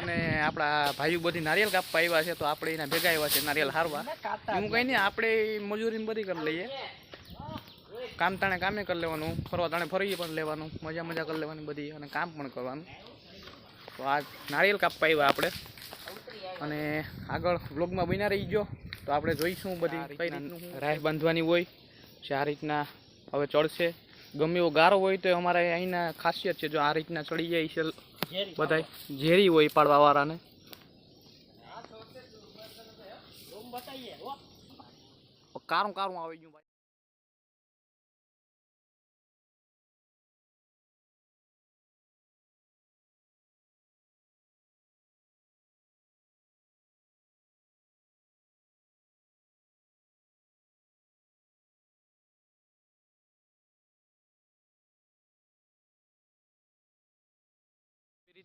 અને આપણા ભાઈઓ બધી નારિયેલ કાપવા આવ્યા છે, તો આપણે એના ભેગા આવ્યા છે નારિયેલ હારવા. હું કંઈ નહીં આપણે મજૂરી બધી કરી લઈએ. કામ તાણે કામે કરી લેવાનું, ફરવા તાણે ફરી પણ લેવાનું, મજા મજા કરી લેવાની બધી અને કામ પણ કરવાનું. તો આ નારિયેલ કાપવા આવ્યા આપણે. અને આગળ વ્લોગમાં બન્યા રહી ગયો તો આપણે જોઈશું બધી રાહ બાંધવાની હોય, જે આ રીતના હવે ચડશે. ગમે એવો ગારો હોય તો અમારે અહીંના ખાસિયત છે. જો આ રીતના ચડી જાય છે બધાય. ઝેરી હોય પાડવા વાળાને. કારું કારું આવી ગયું.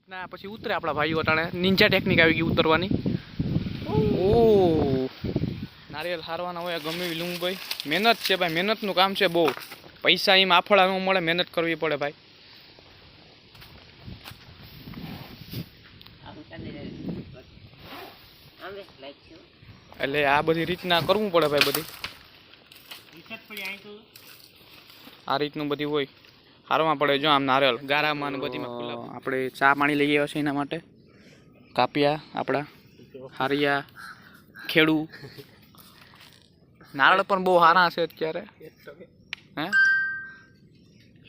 ભાઈ રીતના પછી ઉતરે આપણા ભાઈઓ અટાણે. નિંજા ટેકનિક આવી ગઈ ઉતરવાની. ઓ નારિયેલ હારવાના હોય ગમે એવી લુંગભાઈ મહેનત છે ભાઈ, મહેનતનું કામ છે બહુ. પૈસા એમ આફળા ન મળે, મહેનત કરવી પડે ભાઈ. એટલે આ બધી રીતના કરવું પડે ભાઈ બધી. આ રીતનું બધી હોય. હારવા પડે જો આમ નારિયેલ. ગારામાં ને બધીમાં આપણે ચા પાણી લઈ આવ્યા છે એના માટે. કાપિયા આપણા હારિયા ખેડૂ. નારળ પણ બહુ સારા છે અત્યારે. હે?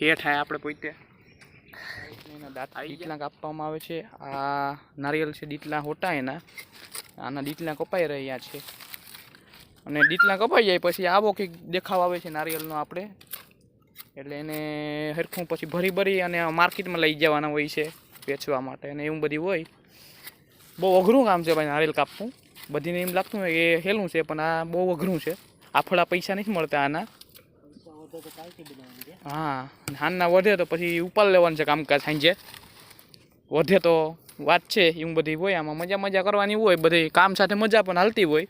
હેઠ થાય આપણે પોતે. એના દાંત દીટલા કાપવામાં આવે છે. આ નારિયેલ છે દીટલા હોટા એના. આના દીટલા કપાઈ રહ્યા છે. અને દીટલા કપાઈ જાય પછી આવો કંઈક દેખાવ આવે છે નારિયેલનો આપણે. એટલે એને હરખું પછી ભરી ભરી અને માર્કેટમાં લઈ જવાના હોય છે વેચવા માટે અને એવું બધી હોય. બહુ અઘરું કામ છે ભાઈ નારિયેલ કાપવું. બધીને એમ લાગતું હોય કે હેલું છે, પણ આ બહુ અઘરું છે. આફળા પૈસા નથી મળતા આના. હા હાનના વધે તો પછી ઉપાડ લેવાનું છે કામકાજ સાંજે. વધે તો વાત છે, એવું બધી હોય. આમાં મજા મજા કરવાની હોય, બધી કામ સાથે મજા પણ હાલતી હોય.